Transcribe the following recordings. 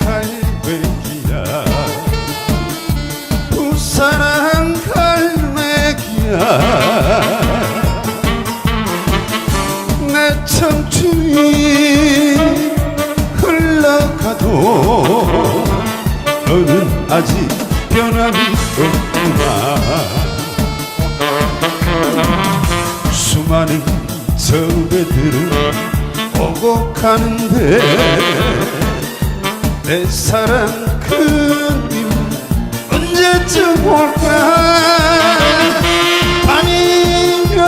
갈매기야. 부산항 갈매기야. 내 청춘이 흘러가도 가는데 내 사랑 그님 언제쯤 올까? 아니면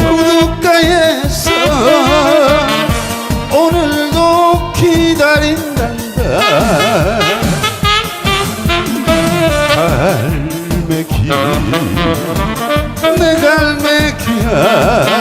우두가에서 오늘도 기다린단다. 갈매기 내 갈매기야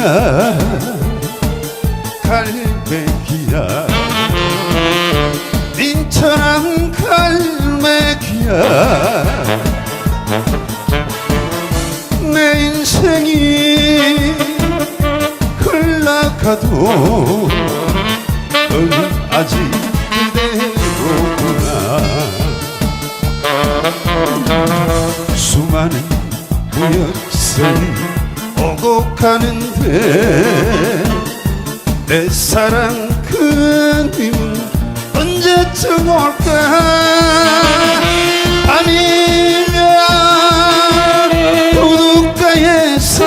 갈매기야. 갈매기야. 인천한 갈매기야. 내 인생이 흘러가도 너는 아직 그대로구나. 수많은 무역선이 가는데 내 사랑 그님은 언제쯤 올까 아니면 우두가에서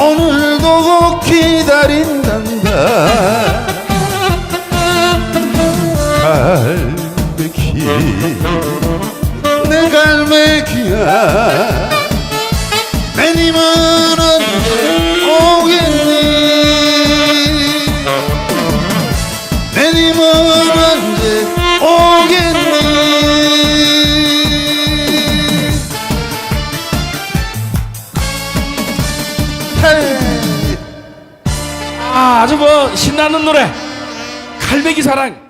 오늘도 기다린단다 갈매기 내 갈매기야 내님은 아주 뭐 신나는 노래. 갈매기 사랑